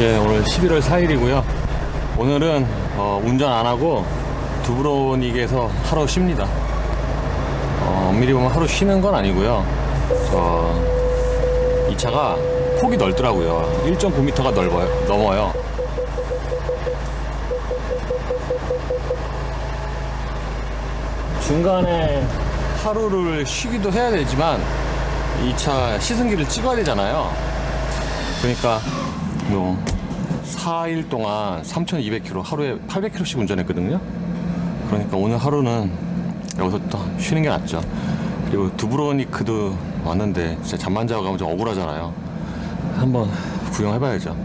예, 오늘 11월 4일이고요. 오늘은 어, 운전 안 하고 두브로닉에서 하루 쉽니다. 어, 엄밀히 보면 하루 쉬는 건 아니고요. 저, 이 차가 폭이 넓더라고요. 1.9m가 넓어요, 넘어요. 중간에 하루를 쉬기도 해야 되지만 이 차 시승기를 찍어야 되잖아요. 그러니까 뭐 4일 동안 3,200km 하루에 800km씩 운전했거든요. 그러니까 오늘 하루는 여기서 또 쉬는 게 낫죠. 그리고 두브로니크도 왔는데 진짜 잠만 자고 가면 좀 억울하잖아요. 한번 구경해봐야죠.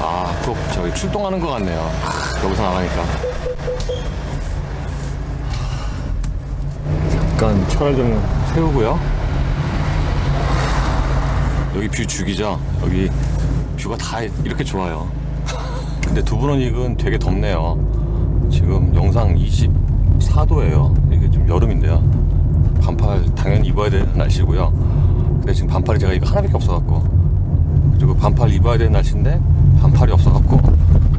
아, 또 저기 출동하는 것 같네요. 하, 여기서 나가니까. 잠깐 차를 좀 세우고요. 여기 뷰 죽이죠. 여기 뷰가 다 이렇게 좋아요. 근데 두브로닉은 되게 덥네요. 지금 영상 24도예요. 이게 좀 여름인데요. 반팔 당연히 입어야 되는 날씨고요. 근데 지금 반팔이 제가 이거 하나밖에 없어갖고 그리고 반팔 입어야 되는 날씨인데 반팔이 없어갖고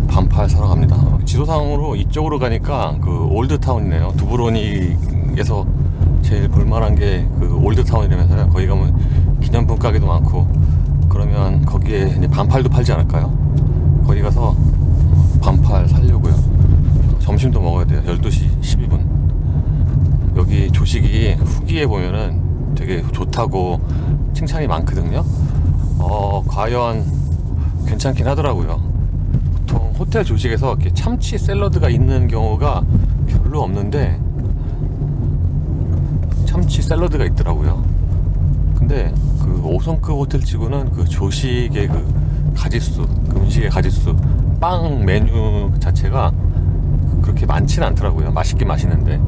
반팔 사러 갑니다. 지도상으로 이쪽으로 가니까 그 올드타운이네요. 두브로닉에서 제일 볼만한 게 그 올드타운이라면서요. 거기 가면 기념품 가게도 많고 그러면 거기에 반팔도 팔지 않을까요? 거기 가서 반팔 살려고요. 점심도 먹어야 돼요. 12시 12분. 여기 조식이 후기에 보면은 되게 좋다고 칭찬이 많거든요. 어, 과연 괜찮긴 하더라고요. 보통 호텔 조식에서 이렇게 참치 샐러드가 있는 경우가 별로 없는데 참치 샐러드가 있더라고요. 근데 그 5성급 호텔 치고는 그 조식의 그 가짓수, 그 음식의 가짓수, 빵 메뉴 자체가 그렇게 많지는 않더라고요. 맛있긴 맛있는데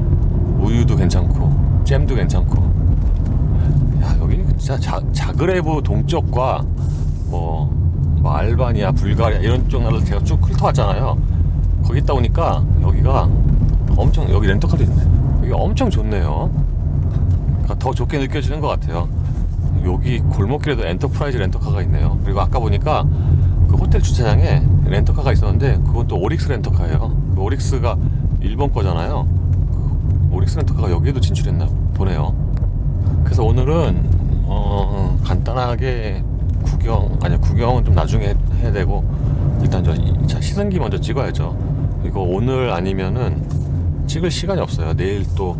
우유도 괜찮고 잼도 괜찮고 야 여기 진짜 자, 자그레브 동쪽과 뭐, 뭐 알바니아, 불가리아 이런 쪽 나라를 제가 쭉 훑어왔잖아요. 거기 있다 보니까 여기가 엄청 여기 렌터카도 있네. 여기 엄청 좋네요. 그러니까 더 좋게 느껴지는 것 같아요. 여기 골목길에도 엔터프라이즈 렌터카가 있네요. 그리고 아까 보니까 그 호텔 주차장에 렌터카가 있었는데 그건 또 오릭스 렌터카예요. 그 오릭스가 일본 거잖아요. 그 오릭스 렌터카가 여기에도 진출했나 보네요. 그래서 오늘은 어, 간단하게 구경 아니 구경은 좀 나중에 해- 해야 되고 일단 저이차 시승기 먼저 찍어야죠. 이거 오늘 아니면은 찍을 시간이 없어요. 내일 또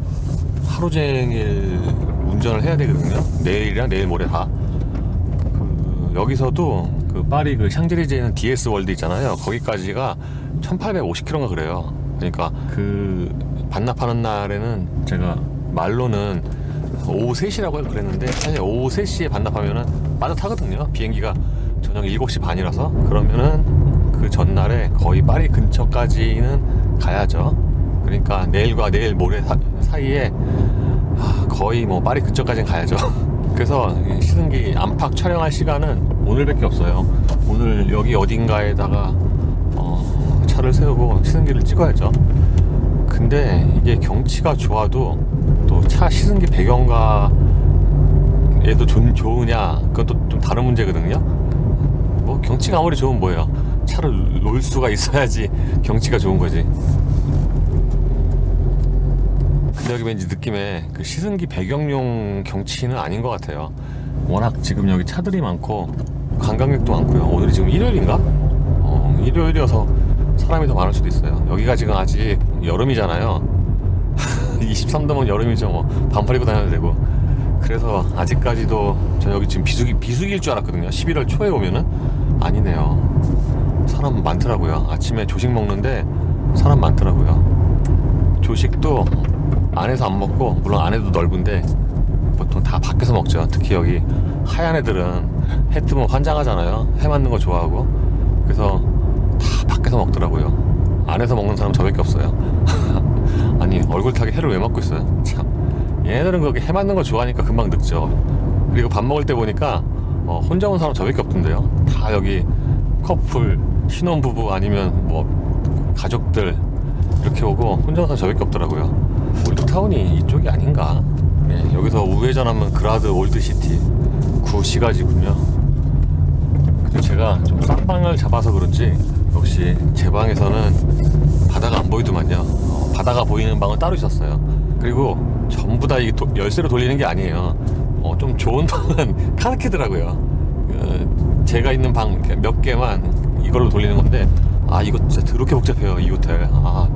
하루 종일 운전을 해야 되거든요. 내일이랑 내일 모레 다. 그 여기서도 그 파리 그 샹젤리제에 있는 DS 월드 있잖아요. 거기까지가 1850km인가 그래요. 그러니까 그 반납하는 날에는 제가 말로는 오후 3시라고 그랬는데 사실 오후 3시에 반납하면은 빠듯하거든요. 비행기가 저녁 7시 반이라서 그러면은 그 전날에 거의 파리 근처까지는 가야죠. 그러니까 내일과 내일 모레 사, 사이에 아, 거의 뭐 파리 근처까지는 가야죠. 그래서 이 시승기 안팎 촬영할 시간은 오늘밖에 없어요. 오늘 여기 어딘가에다가 어, 차를 세우고 시승기를 찍어야죠. 근데 이게 경치가 좋아도 또 차 시승기 배경과 얘도 좋, 좋으냐 그건 또 좀 다른 문제거든요. 뭐 경치가 아무리 좋으면 뭐예요? 차를 놓을 수가 있어야지 경치가 좋은 거지. 근데 여기 왠지 느낌에 그 시승기 배경용 경치는 아닌 것 같아요. 워낙 지금 여기 차들이 많고 관광객도 많고요. 오늘이 지금 일요일인가? 어, 일요일이어서 사람이 더 많을 수도 있어요. 여기가 지금 아직 여름이잖아요. 23도면 여름이죠. 뭐 반팔 입고 다녀도 되고. 그래서 아직까지도 저 여기 지금 비수기 비수기일 줄 알았거든요. 11월 초에 오면은 아니네요. 사람 많더라고요. 아침에 조식 먹는데 사람 많더라고요. 조식도 안에서 안 먹고 물론 안에도 넓은데 보통 다 밖에서 먹죠. 특히 여기 하얀 애들은 해 뜨면 환장하잖아요. 해 맞는 거 좋아하고 그래서 다 밖에서 먹더라고요. 안에서 먹는 사람 저밖에 없어요. 아니 얼굴 타게 해를 왜 맞고 있어요? 참 얘네들은 그렇게 해 맞는 거 좋아하니까 금방 늙죠. 그리고 밥 먹을 때 보니까 어, 혼자 온 사람 저밖에 없던데요. 다 여기 커플, 신혼부부 아니면 뭐 가족들 이렇게 오고 혼자 온 사람 저밖에 없더라고요. 올드타운이 이쪽이 아닌가? 네, 여기서 우회전하면 그라드 올드시티 구시가지군요. 제가 좀 쌍방을 잡아서 그런지 역시 제 방에서는 바다가 안 보이더만요. 어, 바다가 보이는 방은 따로 있었어요. 그리고 전부 다이 열쇠로 돌리는 게 아니에요. 어, 좀 좋은 방은 카드키더라고요. 그, 제가 있는 방 몇 개만 이걸로 돌리는 건데 아 이거 진짜 더럽게 복잡해요 이 호텔. 아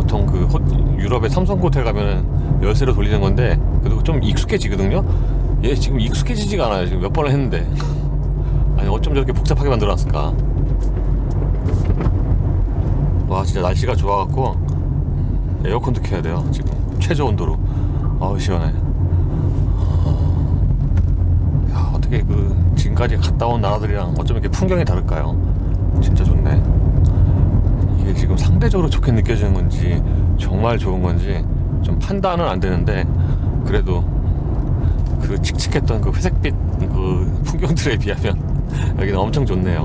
보통 그 호- 유럽의 삼성 호텔 가면은 열쇠로 돌리는 건데 그래도 좀 익숙해지거든요. 얘 지금 익숙해지지가 않아요. 지금 몇 번을 했는데. 아니 어쩜 저렇게 복잡하게 만들어놨을까? 와 진짜 날씨가 좋아갖고 음, 에어컨도 켜야 돼요. 지금 최저 온도로. 아우 시원해. 야 어떻게 그 지금까지 갔다 온 나라들이랑 어쩜 이렇게 풍경이 다를까요? 진짜 좋네. 이게 지금 상대적으로 좋게 느껴지는 건지 정말 좋은 건지 좀 판단은 안 되는데 그래도 그 칙칙했던 그 회색빛 그 풍경들에 비하면 여기는 엄청 좋네요.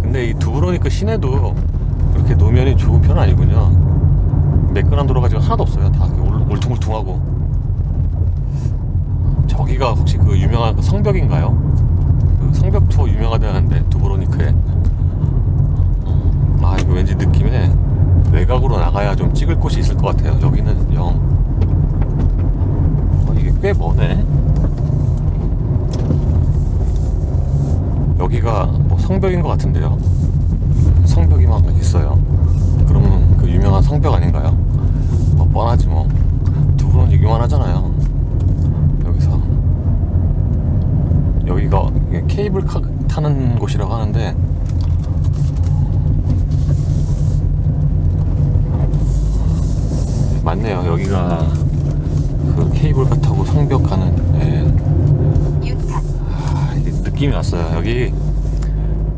근데 이 두브로니크 시내도 그렇게 노면이 좋은 편은 아니군요. 매끈한 도로가 지금 하나도 없어요. 다 울퉁불퉁하고. 저기가 혹시 그 유명한 그 성벽인가요? 그 성벽 투어 유명하다는데 두브로니크에. 아 이거 왠지 느낌에 외곽으로 나가야 좀 찍을 곳이 있을 것 같아요. 여기는 영. 어, 이게 꽤 머네. 여기가 뭐 성벽인 것 같은데요. 성벽이 막 있어요. 그러면 그 유명한 성벽 아닌가요? 뭐 뻔하지 뭐. 두 분은 얘기만 하잖아요. 여기서 여기가 케이블카 타는 곳이라고 하는데 맞네요. 여기가 그 케이블카 타고 성벽 가는 예. 아, 느낌이 왔어요. 여기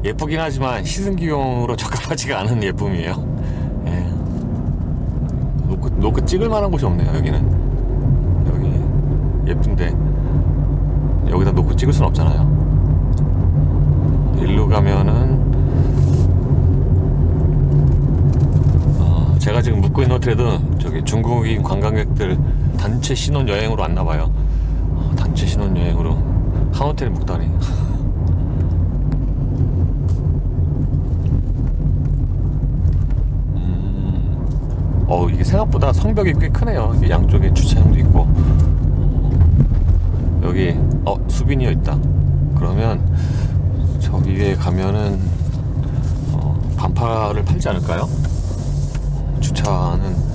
예쁘긴 하지만 시승기용으로 적합하지가 않은 예쁨이에요. 예. 놓고, 놓고 찍을 만한 곳이 없네요. 여기는 여기 예쁜데 여기다 놓고 찍을 순 없잖아요. 일로 가면은 어, 제가 지금 묵고 있는 호텔도 저기 중국인 관광객들 단체 신혼 여행으로 왔나 봐요. 어, 단체 신혼 여행으로 한 호텔에 묵다니. 음, 어 이게 생각보다 성벽이 꽤 크네요. 양쪽에 주차장도 있고. 여기 어 수비니어 있다. 그러면 저기에 가면은 어, 반파를 팔지 않을까요? 주차는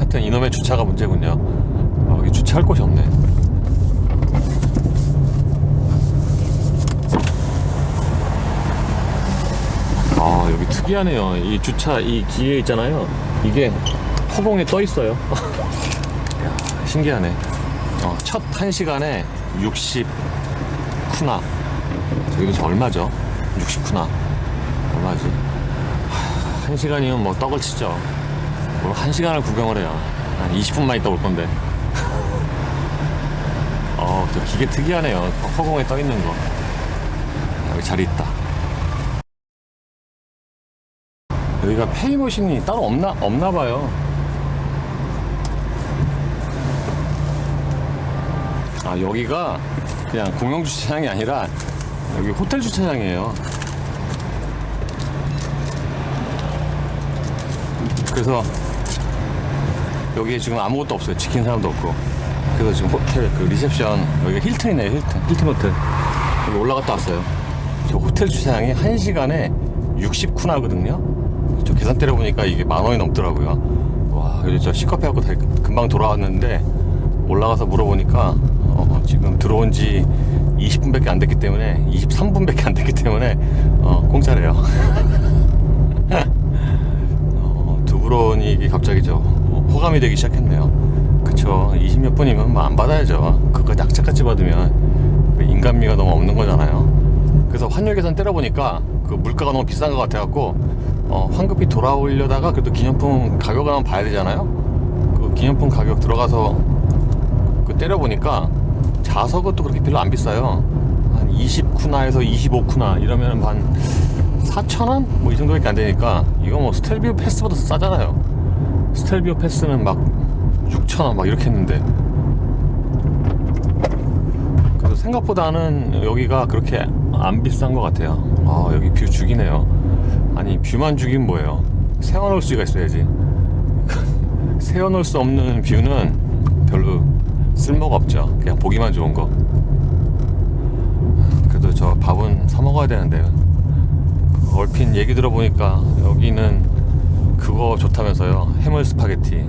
하여튼 이놈의 주차가 문제군요. 어, 여기 주차할 곳이 없네. 아 여기 특이하네요. 이 주차 이 기계 있잖아요. 이게 허공에 떠 있어요. 야, 신기하네. 어, 첫 1시간에 60 쿠나. 저기 저 얼마죠? 60 쿠나. 얼마지? 하, 1시간이면 뭐 떡을 치죠. 뭘 1시간을 구경을 해요. 한 20분만 있다 올 건데. 어, 저 기계 특이하네요. 허공에 떠 있는 거. 여기 자리 있다. 여기가 페이머신이 따로 없나, 없나 봐요. 아, 여기가 그냥 공영 주차장이 아니라 여기 호텔 주차장이에요. 그래서 여기에 지금 아무것도 없어요. 지킨 사람도 없고. 그래서 지금 호텔 그 리셉션 여기가 힐튼이네요. 힐튼. 힐튼 호텔. 여기 올라갔다 왔어요. 저 호텔 주차장이 1시간에 60쿠나거든요. 저 계산 때려보니까 이게 만 원이 넘더라고요. 와, 그래서 저 시커피 하고 다 금방 돌아왔는데 올라가서 물어보니까 어, 지금 들어온 지 20분밖에 안 됐기 때문에 23분밖에 안 됐기 때문에 어, 공짜래요. 어, 두브로닉이 갑자기 저 어, 호감이 되기 시작했네요. 그쵸. 20몇 분이면 뭐 안 받아야죠. 그거 약착같이 받으면 그 인간미가 너무 없는 거잖아요. 그래서 환율 계산 때려보니까 그 물가가 너무 비싼 것 같아갖고 어, 황급히 돌아오려다가 그래도 기념품 가격을 한번 봐야 되잖아요. 그 기념품 가격 들어가서 그 때려보니까 자석은 또 그렇게 별로 안 비싸요. 한 20쿠나에서 25쿠나 이러면 한 4,000원? 뭐 이 정도밖에 안 되니까 이거 뭐 스텔비오 패스보다 더 싸잖아요. 스텔비오 패스는 막 6,000원 막 이렇게 했는데 그래서 생각보다는 여기가 그렇게 안 비싼 것 같아요. 아, 여기 뷰 죽이네요. 아니, 뷰만 죽이면 뭐예요? 세워놓을 수가 있어야지. 세워놓을 수 없는 뷰는 별로 쓸모가 없죠. 그냥 보기만 좋은 거. 그래도 저 밥은 사 먹어야 되는데 얼핏 얘기 들어보니까 여기는 그거 좋다면서요. 해물 스파게티.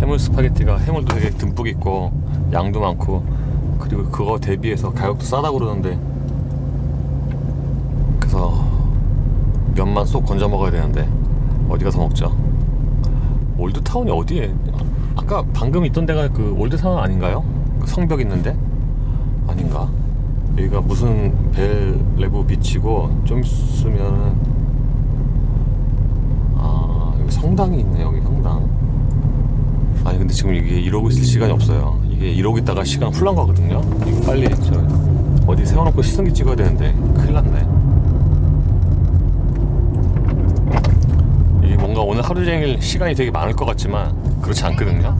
해물 스파게티가 해물도 되게 듬뿍 있고 양도 많고 그리고 그거 대비해서 가격도 싸다고 그러는데 그래서 면만 쏙 건져 먹어야 되는데 어디 가서 먹죠? 올드타운이 어디에? 아까 방금 있던 데가 그 올드타운 아닌가요? 그 성벽 있는데? 아닌가? 여기가 무슨 벨레브 비치고 좀 있으면은 아 여기 성당이 있네 여기 성당. 아니 근데 지금 이게 이러고 있을 시간이 없어요. 이게 이러고 있다가 시간 훌랑 가거든요. 이거 빨리 저 어디 세워놓고 시승기 찍어야 되는데 큰일 났네. 이게 뭔가 오늘 하루 종일 시간이 되게 많을 것 같지만 그렇지 않거든요.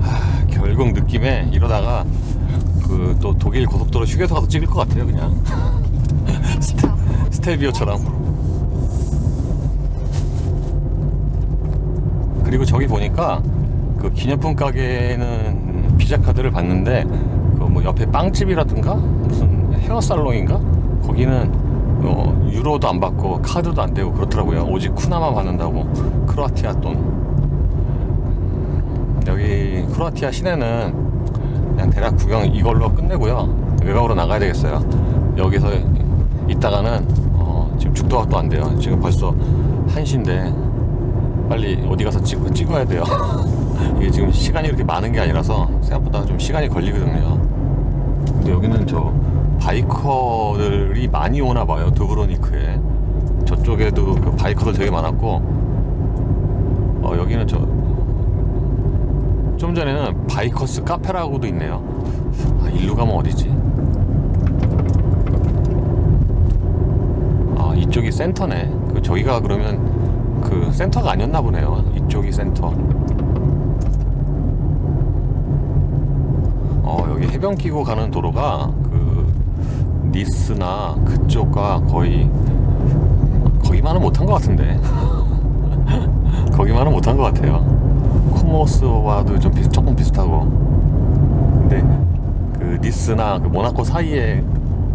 하, 결국 느낌에 이러다가 그 또 독일 고속도로 휴게소 가서 찍을 것 같아요 그냥. 스테, 스텔비오처럼 그리고 저기 보니까 그 기념품 가게는 피자 카드를 봤는데 그 뭐 옆에 빵집이라든가 무슨 헤어 살롱인가? 거기는 어, 유로도 안 받고 카드도 안 되고 그렇더라고요. 오직 쿠나만 받는다고. 크로아티아 돈. 여기 크로아티아 시내는 그냥 대략 구경 이걸로 끝내고요. 외곽으로 나가야 되겠어요. 여기서 있다가는 어, 지금 죽도각도 안 돼요. 지금 벌써 1시인데 빨리 어디 가서 찍, 찍어야 돼요 이게 지금 시간이 이렇게 많은 게 아니라서 생각보다 좀 시간이 걸리거든요 근데 여기는 저 바이커들이 많이 오나 봐요 두브로니크에 저쪽에도 그 바이커들 되게 많았고 어 여기는 저 좀 전에는 바이커스 카페라고도 있네요. 아, 일로 가면 어디지? 아, 이쪽이 센터네. 그 저기가 그러면 그 센터가 아니었나 보네요. 이쪽이 센터. 어, 여기 해변 끼고 가는 도로가 그 니스나 그쪽과 거의 거기만은 못한 것 같은데. 거기만은 못한 것 같아요. 코모스와도 좀 비슷, 조금 비슷하고. 근데 그 니스나 그 모나코 사이에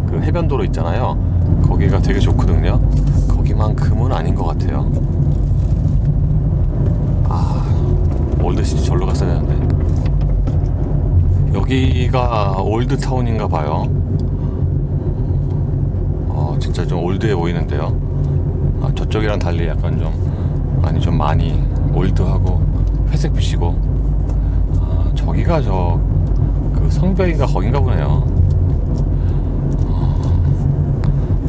그 해변도로 있잖아요. 거기가 되게 좋거든요. 거기만큼은 아닌 것 같아요. 아, 올드시티 절로 갔어야 되는데. 여기가 올드타운인가 봐요. 어, 진짜 좀 올드해 보이는데요. 아, 저쪽이랑 달리 약간 좀, 아니, 좀 많이 올드하고 회색빛이고. 아, 저기가 저, 그 성벽인가 거긴가 보네요. 어,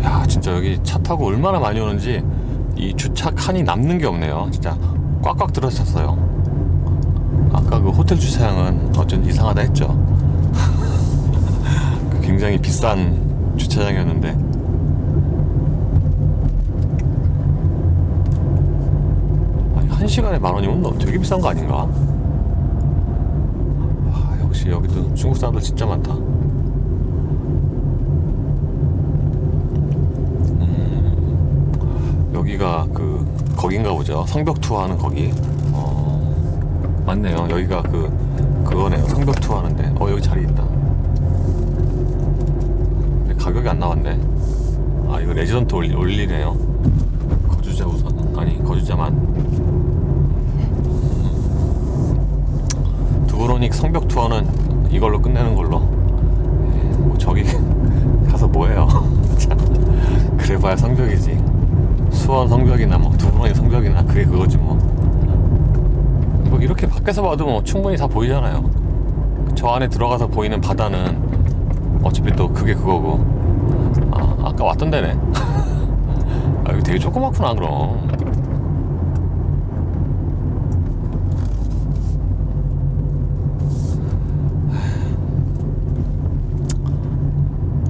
야, 진짜 여기 차 타고 얼마나 많이 오는지 이 주차 칸이 남는 게 없네요. 진짜 꽉꽉 들어찼어요. 아까 그 호텔 주차장은 어쩐지 이상하다 했죠. 그 굉장히 비싼 주차장이었는데. 아니, 한 시간에 만 원이면 너 되게 비싼 거 아닌가? 아, 역시 여기도 중국 사람들 진짜 많다. 음, 여기가 그 거긴가 보죠. 성벽 투어하는 거기. 어, 맞네요. 여기가 그 그거네요. 성벽 투어 하는데. 어 여기 자리 있다. 근데 가격이 안 나왔네. 아 이거 레지던트 올리, 올리네요. 거주자 우선 아니 거주자만. 두브로닉 성벽 투어는 이걸로 끝내는 걸로. 예, 뭐 저기 가서 뭐해요? 참, 그래봐야 성벽이지. 수원 성벽이나 뭐 두브로닉 성벽이나 그게 그거지 뭐. 뭐 이렇게 밖에서 봐도 뭐 충분히 다 보이잖아요. 저 안에 들어가서 보이는 바다는 어차피 또 그게 그거고. 아 아까 왔던 데네. 아 여기 되게 조그맣구나 그럼.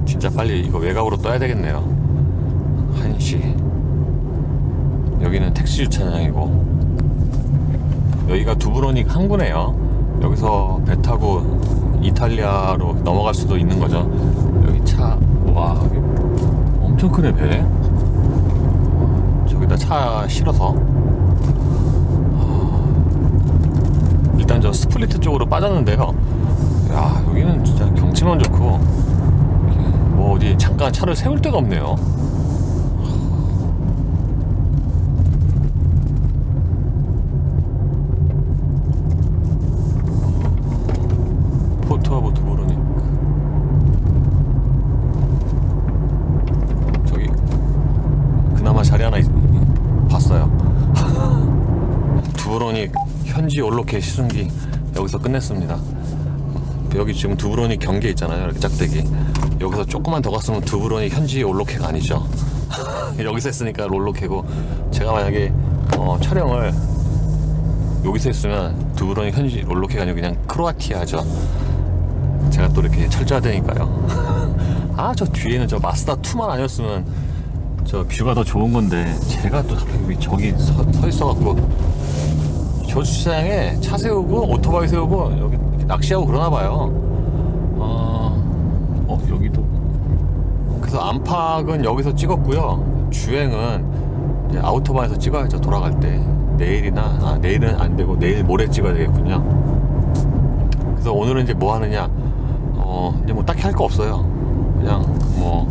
진짜 빨리 이거 외곽으로 떠야 되겠네요. 1시. 여기는 택시 주차장이고 여기가 두브로닉 항구네요. 여기서 배 타고 이탈리아로 넘어갈 수도 있는 거죠. 여기 차, 와, 엄청 크네, 배. 저기다 차 실어서. 아, 일단 저 스플리트 쪽으로 빠졌는데요. 야, 여기는 진짜 경치만 좋고, 뭐 어디 잠깐 차를 세울 데가 없네요. 포토하고 두보로닉 저기 그나마 자리 하나 있, 봤어요 두보로닉 현지 올로케 시승기. 여기서 끝냈습니다. 여기 지금 두브로닉 경계 있잖아요 이렇게 짝대기. 여기서 조금만 더 갔으면 두브로닉 현지 올로케가 아니죠. 여기서 했으니까 롤로케고 제가 만약에 어, 촬영을 여기서 했으면 두브로닉 현지 롤로케가 아니고 그냥 크로아티아죠. 제가 또 이렇게 철저하다니까요. 아, 저 뒤에는 저 마스다 2만 아니었으면 저 뷰가 더 좋은 건데 제가 또 저기 서, 서 있어갖고 저 주차장에 차 세우고 오토바이 세우고 여기 낚시하고 그러나 봐요. 어, 어 여기도 그래서 안팎은 여기서 찍었고요. 주행은 이제 아우토바이에서 찍어야죠. 돌아갈 때 내일이나 아, 내일은 안 되고 내일 모레 찍어야 되겠군요. 그래서 오늘은 이제 뭐 하느냐 어 이제 뭐 딱히 할 거 없어요 그냥 뭐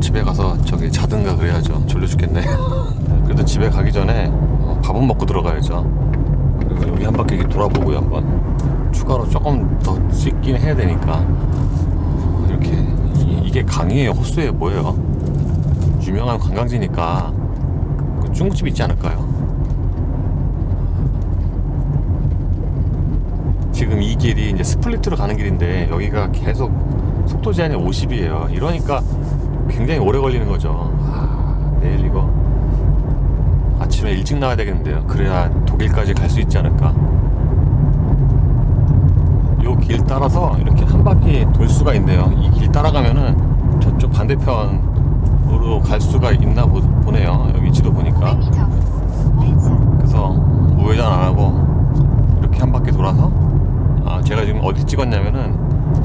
집에 가서 저기 자든가 그래야죠 졸려 죽겠네 그래도 집에 가기 전에 어, 밥은 먹고 들어가야죠 여기 한 바퀴 이렇게 돌아보고요 한번 추가로 조금 더 찍긴 해야 되니까 어, 이렇게 이, 게 강이에요 호수에 뭐예요 유명한 관광지니까 그 중국집 있지 않을까요? 지금 이 길이 이제 스플리트로 가는 길인데 여기가 계속 속도 제한이 50이에요. 이러니까 굉장히 오래 걸리는 거죠. 아, 아침에 일찍 나와야 되겠는데요. 그래야 독일까지 갈 수 있지 않을까. 요 길 따라서 이렇게 한 바퀴 돌 수가 있네요. 이 길 따라가면은 저쪽 반대편으로 갈 수가 있나 보, 보네요. 여기 지도 보니까. 100m 왼쪽 그래서 우회전 안 하고 이렇게 한 바퀴 돌아서 아 제가 지금 어디 찍었냐면은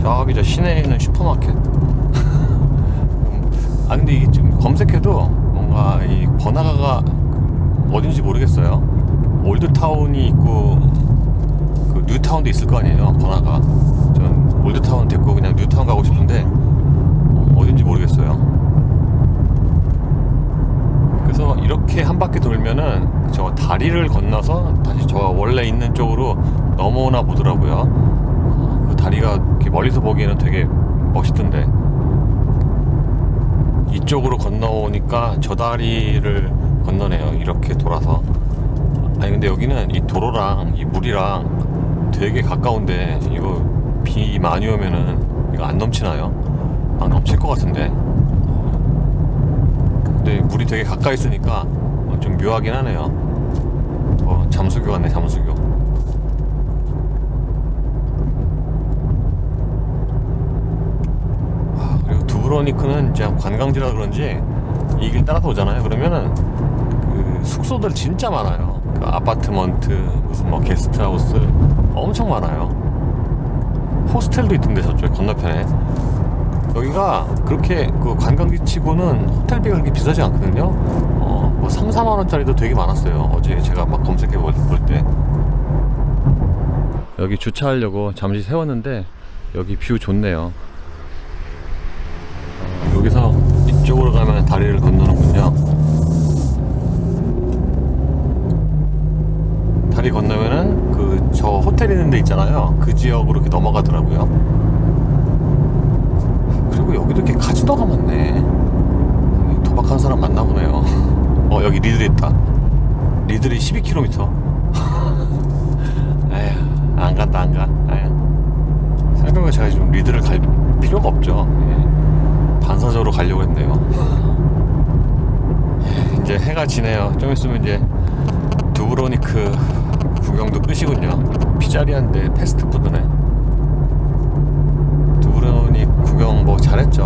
저기 저 시내에 있는 슈퍼마켓 음, 아 근데 이게 지금 검색해도 뭔가 이 번화가가 어딘지 모르겠어요. 올드타운이 있고 그 뉴타운도 있을 거 아니에요 번화가. 전 올드타운 됐고 그냥 뉴타운 가고 싶은데 어, 어딘지 모르겠어요. 그래서 이렇게 한 바퀴 돌면은 저 다리를 건너서 다시 저 원래 있는 쪽으로 넘어오나 보더라고요. 어, 그 다리가 이렇게 멀리서 보기에는 되게 멋있던데. 이쪽으로 건너오니까 저 다리를 건너네요. 이렇게 돌아서. 아니 근데 여기는 이 도로랑 이 물이랑 되게 가까운데 이거 비 많이 오면은 이거 안 넘치나요? 아 넘칠 것 같은데. 근데 물이 되게 가까이 있으니까 어, 좀 묘하긴 하네요. 어, 잠수교 같네, 잠수교. 아, 그리고 두브로니크는 관광지라 그런지 이 길 따라서 오잖아요. 그러면은 그 숙소들 진짜 많아요. 그 아파트먼트, 무슨 뭐 게스트하우스 엄청 많아요. 호스텔도 있던데 저쪽에 건너편에. 여기가 그렇게 그 관광지 치고는 호텔비가 그렇게 비싸지 않거든요. 어, 뭐 3, 4만 원짜리도 되게 많았어요. 어제 제가 막 검색해 볼 때. 여기 주차하려고 잠시 세웠는데 여기 뷰 좋네요. 다리를 건너는군요. 다리 건너면은 그 저 호텔 있는 데 있잖아요. 그 지역으로 이렇게 넘어가더라고요. 그리고 여기도 이렇게 카지노가 많네. 도박한 사람 많나 보네요. 어, 여기 리들 있다. 리들이 12km. 에휴, 안 간다, 안 가. 에휴. 생각해보면 제가 지금 리들을 갈 필요가 없죠. 예. 반사적으로 가려고 했네요. 예, 이제 해가 지네요. 좀 있으면 이제 두브로니크 구경도 끝이군요. 피자리안데 패스트푸드네. 두브로니 구경 뭐 잘했죠.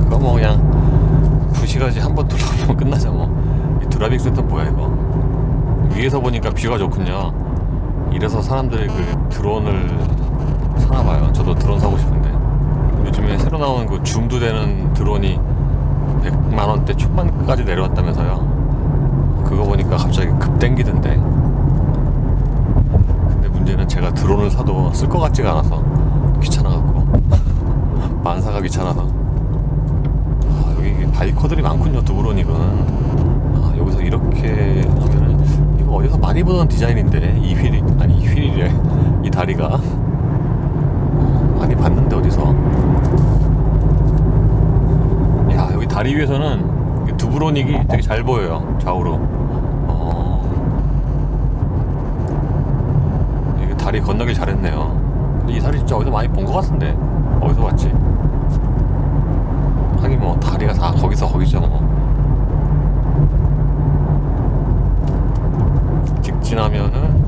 그거 뭐 그냥 2시간지 한 번 둘러보면 끝나죠 뭐. 이 드라이빙 센터 뭐야 이거. 위에서 보니까 뷰가 좋군요. 이래서 사람들이 그 드론을 사나 봐요. 저도 드론 사고 싶은데 요즘에 새로 나온 그 줌도 되는 드론이 100만 원대 초반까지 내려왔다면서요. 그거 보니까 갑자기 급 땡기던데. 근데 문제는 제가 드론을 사도 쓸 것 같지가 않아서 귀찮아갖고 만사가 귀찮아서. 아, 여기 바이커들이 많군요. 두브로닉은. 아, 여기서 이렇게 하면은 이거 어디서 많이 보던 디자인인데 이 휠이 아니 이 휠이래 이 다리가 어, 많이 봤는데 어디서 다리 위에서는 이 두브로닉이 되게 잘 보여요 좌우로. 어. 이게 다리 건너길 잘했네요. 이 다리 진짜 어디서 많이 본 것 같은데? 어디서 봤지? 하긴 뭐 다리가 다 거기서 거기죠 뭐. 직진하면은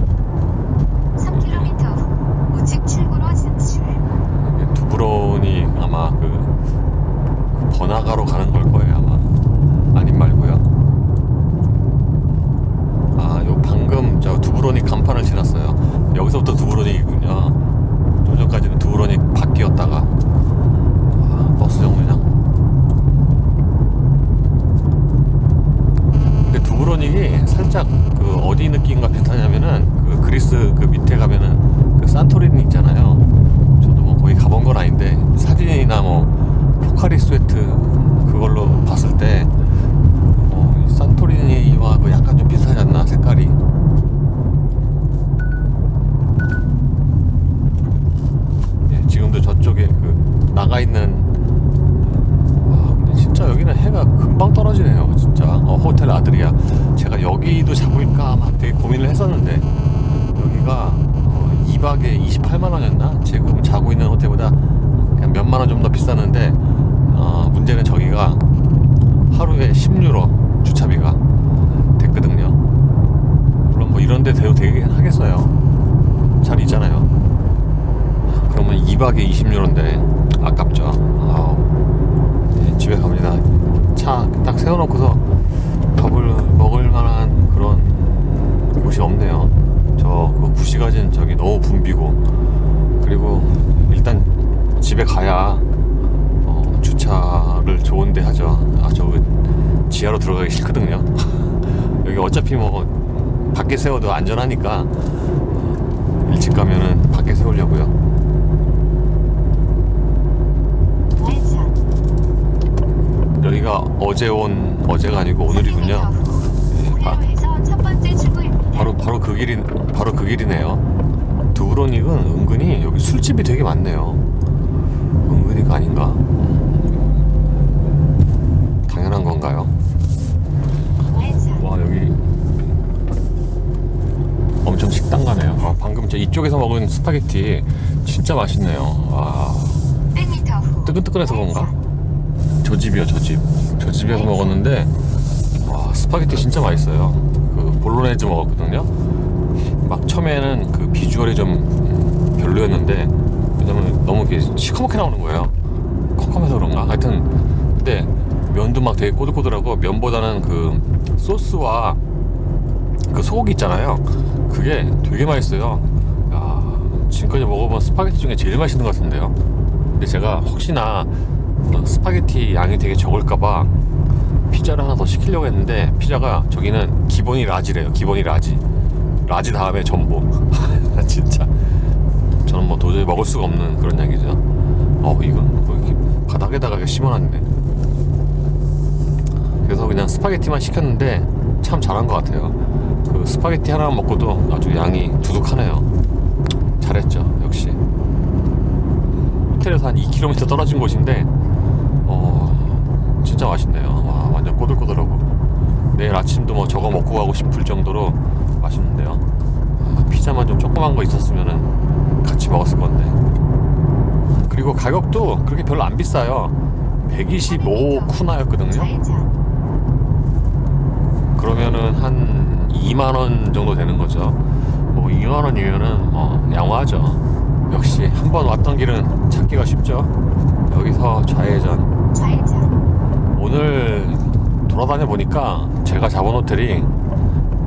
3km 후 우측 출구로 진출. 두브론이 아마 그 번화가로 가는 걸 거예요 아마. 아님 말고요. 아요 방금 저 두브로닉 간판을 지났어요. 여기서부터 두브로닉이군요. 좀 전까지는 두브로닉 바뀌었다가. 아, 버스 정류장. 근데 두브로닉이 살짝 그 어디 느낌과 비슷하냐면은 그 그리스 그 밑에 가면은 그 산토리니 있잖아요. 저도 뭐 거기 가본 건 아닌데 사진이나 뭐 포카리 스웨트 그걸로 봤을 때 어, 이 산토리니와 그 약간 좀 비슷하지 않나 색깔이? 예, 지금도 저쪽에 그 나가 있는 와 근데 진짜 여기는 해가 금방 떨어지네요 진짜. 어, 호텔 아드리아 제가 여기도 잡을까 막 되게 고민을 했었는데 여기가 어, 2박에 28만 원이었나? 지금 자고 있는 호텔보다 몇만 원 좀 더 비쌌는데 어, 문제는 저기가 하루에 10유로 주차비가 됐거든요. 물론 뭐 이런 데 대도 되긴 하겠어요. 잘 있잖아요. 그러면 2박에 20유로인데 아깝죠. 아우. 네, 집에 갑니다. 차 딱 세워놓고서 밥을 먹을 만한 그런 곳이 없네요. 저 그 구시가진 저기 너무 붐비고 그리고 일단 집에 가야 어, 주차를 좋은데 하죠. 아 저 지하로 들어가기 싫거든요. 여기 어차피 뭐 밖에 세워도 안전하니까 어, 일찍 가면은 밖에 세우려고요. 여기가 어제 온 어제가 아니고 오늘이군요. 3km 후 네, 바. 바로 바로 그 길이 바로 그 길이네요. 두브로닉은 은근히 여기 술집이 되게 많네요. 은근히가 아닌가? 당연한 건가요? 왼쪽 와 여기 엄청 식당 가네요. 아, 이쪽에서 먹은 스파게티 진짜 맛있네요. 와 100m 후 뜨끈뜨끈해서 그런가? 저 집이요 저 집. 저 집에서 먹었는데 와 스파게티 진짜 맛있어요. 그 볼로네즈 먹었거든요. 막 처음에는 그 비주얼이 좀 음, 별로였는데 왜냐면 너무 시커멓게 나오는 거예요. 컴컴해서 그런가? 하여튼 근데 면도 막 되게 꼬들꼬들하고 면보다는 그 소스와 그 소고기 있잖아요. 그게 되게 맛있어요. 야, 지금까지 먹어본 스파게티 중에 제일 맛있는 것 같은데요. 근데 제가 혹시나 어, 스파게티 양이 되게 적을까봐 피자를 하나 더 시키려고 했는데 피자가 저기는 기본이 라지래요. 기본이 라지. 라지 다음에 전복. 진짜 저는 뭐 도저히 먹을 수가 없는 그런 양이죠. 어 이건 뭐 이렇게 바닥에다가 심어놨네. 그래서 그냥 스파게티만 시켰는데 참 잘한 것 같아요. 그 스파게티 하나만 먹고도 아주 양이 두둑하네요. 잘했죠, 역시. 호텔에서 한 2km 떨어진 곳인데, 어, 진짜 맛있네요. 와, 완전 꼬들꼬들하고. 내일 아침도 뭐 저거 먹고 가고 싶을 정도로 맛있는데요. 아, 피자만 좀 조그만 거 있었으면은 같이 먹었을 건데. 그리고 가격도 그렇게 별로 안 비싸요. 125 쿠나였거든요. 그러면은 한 2만 원 정도 되는 거죠. 뭐 2만원 이유는 뭐 양호하죠. 역시 한 번 왔던 길은 찾기가 쉽죠. 여기서 좌회전. 좌회전. 오늘 돌아다녀 보니까 제가 잡은 호텔이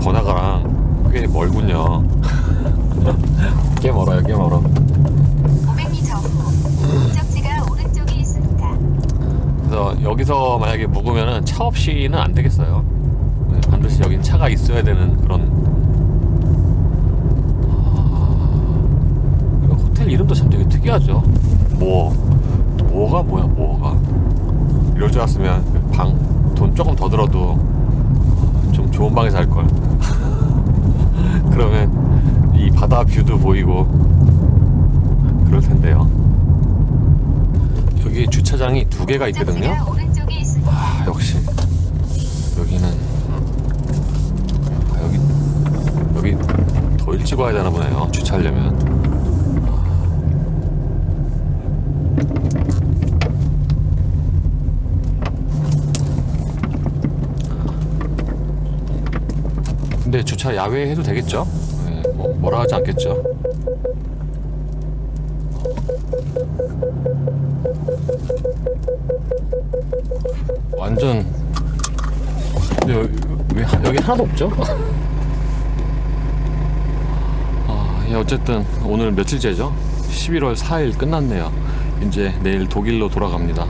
번화가랑 꽤 멀군요. 꽤 멀어요 꽤 멀어. 그래서 여기서 만약에 묵으면 차 없이는 안 되겠어요. 네, 반드시 여긴 차가 있어야 되는 그런 아, 호텔 이름도 참 되게 특이하죠. 뭐, 뭐가 뭐야, 뭐가. 이럴 줄 알았으면 그 방, 돈 조금 더 들어도 좀 좋은 방에서 할 걸. 그러면 이 바다 뷰도 보이고 그럴 텐데요. 여기 주차장이 두 개가 있거든요. 아, 역시 여기는 아, 여기 여기 더 일찍 와야 되나 보네요. 주차하려면. 근데 주차 야외에 해도 되겠죠? 네, 뭐 뭐라 하지 않겠죠? 완전 여기, 왜 하- 여기 하나도 없죠? 아, 예, 어쨌든 오늘 며칠째죠? 11월 4일 끝났네요. 이제 내일 독일로 돌아갑니다.